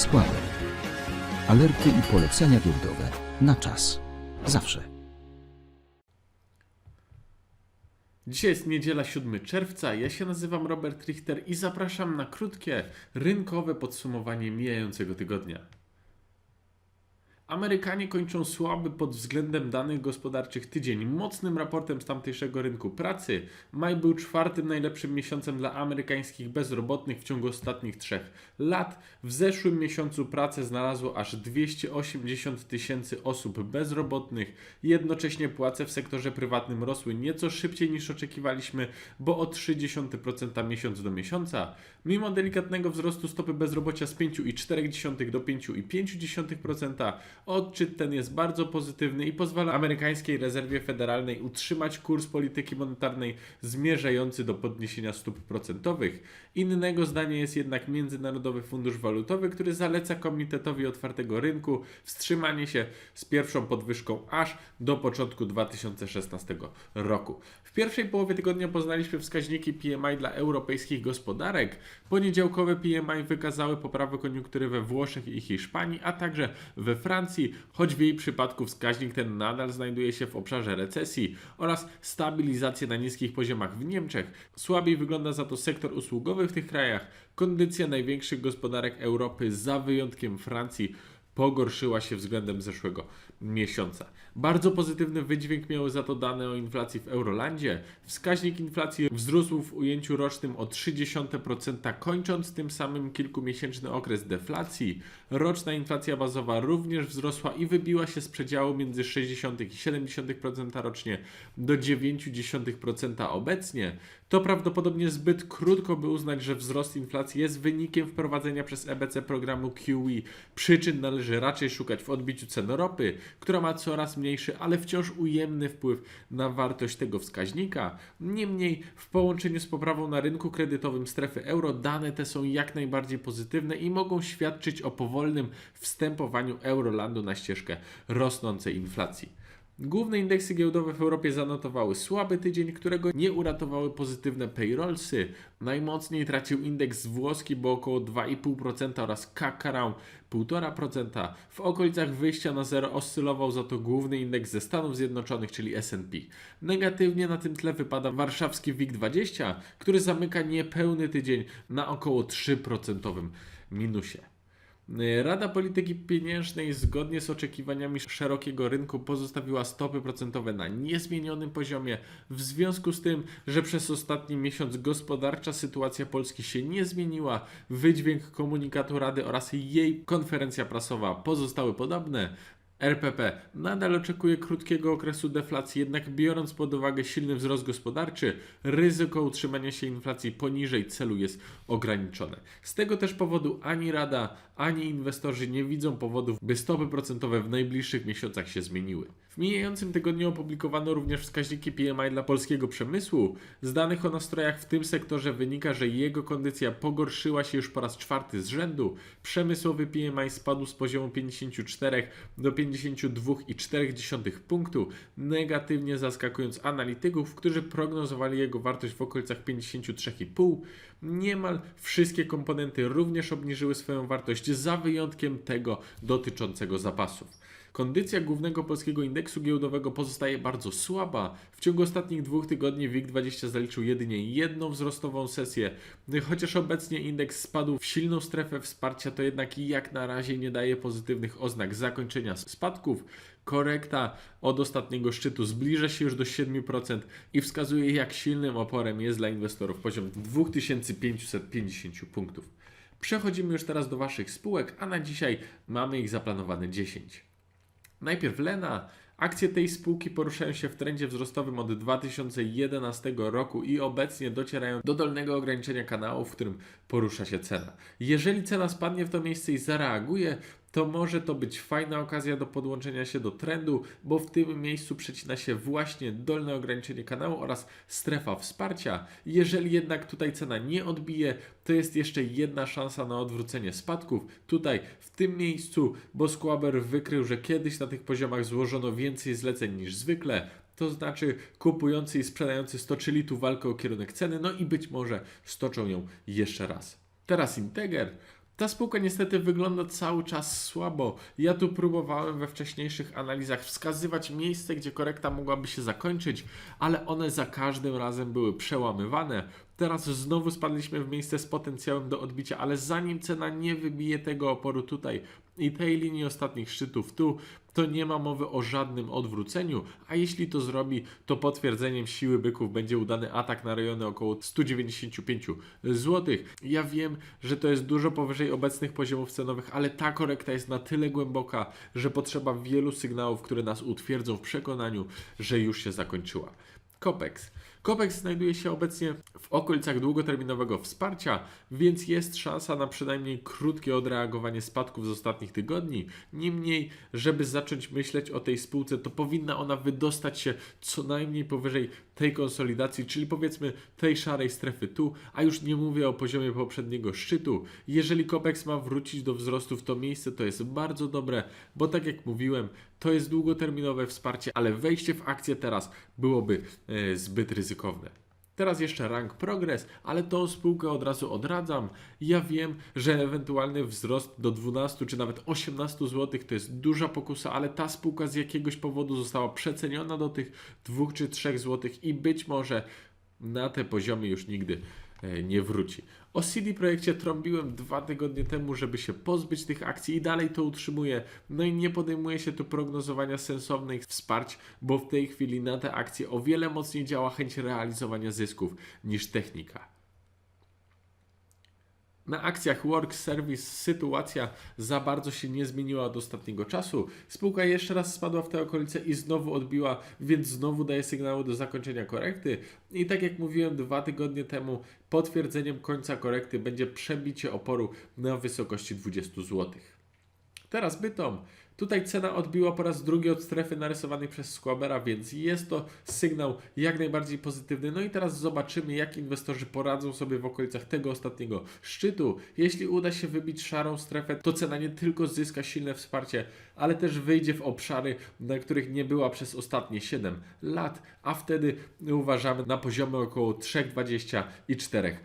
Składek. Alerty i polecenia giełdowe. Na czas. Zawsze. Dzisiaj jest niedziela 7 czerwca. Ja się nazywam Robert Richter i zapraszam na krótkie rynkowe podsumowanie mijającego tygodnia. Amerykanie kończą słaby pod względem danych gospodarczych tydzień mocnym raportem z tamtejszego rynku pracy. Maj był czwartym najlepszym miesiącem dla amerykańskich bezrobotnych w ciągu ostatnich trzech lat. W zeszłym miesiącu pracę znalazło aż 280 tysięcy osób bezrobotnych. Jednocześnie płace w sektorze prywatnym rosły nieco szybciej niż oczekiwaliśmy, bo o 0,3% miesiąc do miesiąca. Mimo delikatnego wzrostu stopy bezrobocia z 5,4 do 5,5%, odczyt ten jest bardzo pozytywny i pozwala amerykańskiej rezerwie federalnej utrzymać kurs polityki monetarnej zmierzający do podniesienia stóp procentowych. Innego zdania jest jednak Międzynarodowy Fundusz Walutowy, który zaleca Komitetowi Otwartego Rynku wstrzymanie się z pierwszą podwyżką aż do początku 2016 roku. W pierwszej połowie tygodnia poznaliśmy wskaźniki PMI dla europejskich gospodarek. Poniedziałkowe PMI wykazały poprawę koniunktury we Włoszech i Hiszpanii, a także we Francji, choć w jej przypadku wskaźnik ten nadal znajduje się w obszarze recesji oraz stabilizację na niskich poziomach w Niemczech. Słabiej wygląda za to sektor usługowy w tych krajach. Kondycja największych gospodarek Europy, za wyjątkiem Francji, pogorszyła się względem zeszłego miesiąca. Bardzo pozytywny wydźwięk miały za to dane o inflacji w Eurolandzie. Wskaźnik inflacji wzrósł w ujęciu rocznym o 0,3%, kończąc tym samym kilkumiesięczny okres deflacji. Roczna inflacja bazowa również wzrosła i wybiła się z przedziału między 60 i 70% rocznie do 0,9% obecnie. To prawdopodobnie zbyt krótko, by uznać, że wzrost inflacji jest wynikiem wprowadzenia przez EBC programu QE. Przyczyn należy raczej szukać w odbiciu cen ropy, która ma coraz mniejszy, ale wciąż ujemny wpływ na wartość tego wskaźnika. Niemniej, w połączeniu z poprawą na rynku kredytowym strefy euro, dane te są jak najbardziej pozytywne i mogą świadczyć o powolnym wstępowaniu Eurolandu na ścieżkę rosnącej inflacji. Główne indeksy giełdowe w Europie zanotowały słaby tydzień, którego nie uratowały pozytywne payrollsy. Najmocniej tracił indeks włoski, bo około 2,5% oraz Kakarał 1,5%. W okolicach wyjścia na zero oscylował za to główny indeks ze Stanów Zjednoczonych, czyli S&P. Negatywnie na tym tle wypada warszawski WIG20, który zamyka niepełny tydzień na około 3% minusie. Rada Polityki Pieniężnej zgodnie z oczekiwaniami szerokiego rynku pozostawiła stopy procentowe na niezmienionym poziomie. W związku z tym, że przez ostatni miesiąc gospodarcza sytuacja Polski się nie zmieniła, wydźwięk komunikatu Rady oraz jej konferencja prasowa pozostały podobne. RPP nadal oczekuje krótkiego okresu deflacji, jednak biorąc pod uwagę silny wzrost gospodarczy, ryzyko utrzymania się inflacji poniżej celu jest ograniczone. Z tego też powodu ani Rada, ani inwestorzy nie widzą powodów, by stopy procentowe w najbliższych miesiącach się zmieniły. W mijającym tygodniu opublikowano również wskaźniki PMI dla polskiego przemysłu. Z danych o nastrojach w tym sektorze wynika, że jego kondycja pogorszyła się już po raz czwarty z rzędu. Przemysłowy PMI spadł z poziomu 54 do 52,4 punktu, negatywnie zaskakując analityków, którzy prognozowali jego wartość w okolicach 53,5. Niemal wszystkie komponenty również obniżyły swoją wartość, za wyjątkiem tego dotyczącego zapasów. Kondycja głównego polskiego indeksu giełdowego pozostaje bardzo słaba. W ciągu ostatnich dwóch tygodni WIG20 zaliczył jedynie jedną wzrostową sesję. Chociaż obecnie indeks spadł w silną strefę wsparcia, to jednak jak na razie nie daje pozytywnych oznak zakończenia spadków. Korekta od ostatniego szczytu zbliża się już do 7% i wskazuje, jak silnym oporem jest dla inwestorów poziom 2550 punktów. Przechodzimy już teraz do Waszych spółek, a na dzisiaj mamy ich zaplanowane 10. Najpierw Lena. Akcje tej spółki poruszają się w trendzie wzrostowym od 2011 roku i obecnie docierają do dolnego ograniczenia kanału, w którym porusza się cena. Jeżeli cena spadnie w to miejsce i zareaguje, to może to być fajna okazja do podłączenia się do trendu, bo w tym miejscu przecina się właśnie dolne ograniczenie kanału oraz strefa wsparcia. Jeżeli jednak tutaj cena nie odbije, to jest jeszcze jedna szansa na odwrócenie spadków. Tutaj, w tym miejscu, bo Squaber wykrył, że kiedyś na tych poziomach złożono więcej zleceń niż zwykle. To znaczy kupujący i sprzedający stoczyli tu walkę o kierunek ceny, no i być może stoczą ją jeszcze raz. Teraz Integer. Ta spółka niestety wygląda cały czas słabo. Ja tu próbowałem we wcześniejszych analizach wskazywać miejsce, gdzie korekta mogłaby się zakończyć, ale one za każdym razem były przełamywane. Teraz znowu spadliśmy w miejsce z potencjałem do odbicia, ale zanim cena nie wybije tego oporu tutaj i tej linii ostatnich szczytów tu, to nie ma mowy o żadnym odwróceniu, a jeśli to zrobi, to potwierdzeniem siły byków będzie udany atak na rejony około 195 zł. Ja wiem, że to jest dużo powyżej obecnych poziomów cenowych, ale ta korekta jest na tyle głęboka, że potrzeba wielu sygnałów, które nas utwierdzą w przekonaniu, że już się zakończyła. Copex. Copex znajduje się obecnie w okolicach długoterminowego wsparcia, więc jest szansa na przynajmniej krótkie odreagowanie spadków z ostatnich tygodni. Niemniej, żeby zacząć myśleć o tej spółce, to powinna ona wydostać się co najmniej powyżej tej konsolidacji, czyli powiedzmy tej szarej strefy tu, a już nie mówię o poziomie poprzedniego szczytu. Jeżeli Copex ma wrócić do wzrostów, to miejsce to jest bardzo dobre, bo tak jak mówiłem, to jest długoterminowe wsparcie, ale wejście w akcję teraz byłoby e, zbyt ryzykowne. Teraz jeszcze rank progress, ale tą spółkę od razu odradzam. Ja wiem, że ewentualny wzrost do 12 czy nawet 18 zł to jest duża pokusa, ale ta spółka z jakiegoś powodu została przeceniona do tych 2 czy 3 zł i być może na te poziomy już nigdy nie wróci. O CD Projekcie trąbiłem dwa tygodnie temu, żeby się pozbyć tych akcji i dalej to utrzymuję. No i nie podejmuje się tu prognozowania sensownych wsparć, bo w tej chwili na te akcje o wiele mocniej działa chęć realizowania zysków niż technika. Na akcjach Work Service sytuacja za bardzo się nie zmieniła od ostatniego czasu. Spółka jeszcze raz spadła w te okolice i znowu odbiła, więc znowu daje sygnały do zakończenia korekty. I tak jak mówiłem dwa tygodnie temu, potwierdzeniem końca korekty będzie przebicie oporu na wysokości 20 zł. Teraz Bytom. Tutaj cena odbiła po raz drugi od strefy narysowanej przez Squabera, więc jest to sygnał jak najbardziej pozytywny. No i teraz zobaczymy, jak inwestorzy poradzą sobie w okolicach tego ostatniego szczytu. Jeśli uda się wybić szarą strefę, to cena nie tylko zyska silne wsparcie, ale też wyjdzie w obszary, na których nie była przez ostatnie 7 lat, a wtedy uważamy na poziomy około 3,20 i 4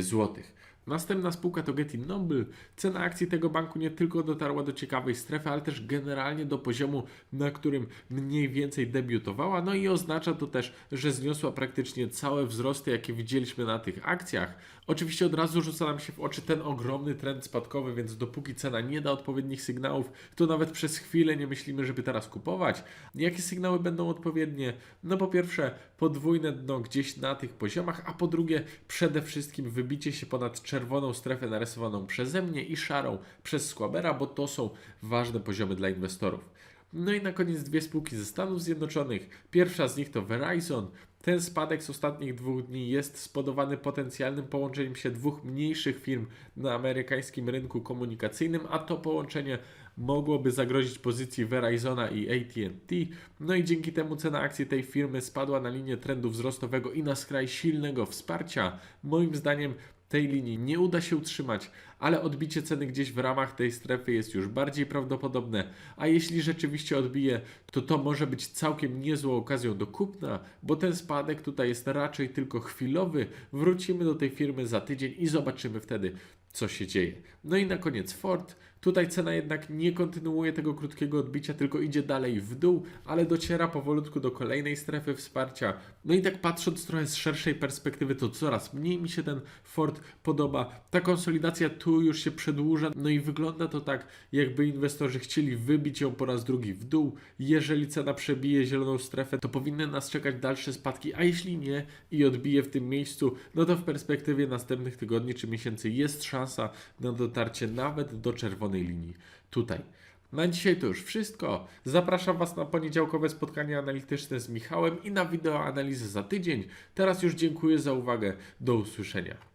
złotych. Następna spółka to Getty Noble. Cena akcji tego banku nie tylko dotarła do ciekawej strefy, ale też generalnie do poziomu, na którym mniej więcej debiutowała. No i oznacza to też, że zniosła praktycznie całe wzrosty, jakie widzieliśmy na tych akcjach. Oczywiście od razu rzuca nam się w oczy ten ogromny trend spadkowy, więc dopóki cena nie da odpowiednich sygnałów, to nawet przez chwilę nie myślimy, żeby teraz kupować. Jakie sygnały będą odpowiednie? No po pierwsze, podwójne dno gdzieś na tych poziomach, a po drugie, przede wszystkim wybicie się ponad czerwoną strefę narysowaną przeze mnie i szarą przez Squabera, bo to są ważne poziomy dla inwestorów. No i na koniec dwie spółki ze Stanów Zjednoczonych. Pierwsza z nich to Verizon. Ten spadek z ostatnich dwóch dni jest spodobany potencjalnym połączeniem się dwóch mniejszych firm na amerykańskim rynku komunikacyjnym, a to połączenie mogłoby zagrozić pozycji Verizona i AT&T. No i dzięki temu cena akcji tej firmy spadła na linię trendu wzrostowego i na skraj silnego wsparcia. Moim zdaniem tej linii nie uda się utrzymać, ale odbicie ceny gdzieś w ramach tej strefy jest już bardziej prawdopodobne, a jeśli rzeczywiście odbije, to to może być całkiem niezłą okazją do kupna, bo ten spadek tutaj jest raczej tylko chwilowy. Wrócimy do tej firmy za tydzień i zobaczymy wtedy, co się dzieje. No i na koniec Ford. Tutaj cena jednak nie kontynuuje tego krótkiego odbicia, tylko idzie dalej w dół, ale dociera powolutku do kolejnej strefy wsparcia. No i tak patrząc trochę z szerszej perspektywy, to coraz mniej mi się ten Ford podoba. Ta konsolidacja tu już się przedłuża, no i wygląda to tak, jakby inwestorzy chcieli wybić ją po raz drugi w dół. Jeżeli cena przebije zieloną strefę, to powinny nas czekać dalsze spadki, a jeśli nie i odbije w tym miejscu, no to w perspektywie następnych tygodni czy miesięcy jest szansa na dotarcie nawet do czerwonej linii tutaj. Na dzisiaj to już wszystko. Zapraszam Was na poniedziałkowe spotkanie analityczne z Michałem i na wideoanalizę za tydzień. Teraz już dziękuję za uwagę. Do usłyszenia.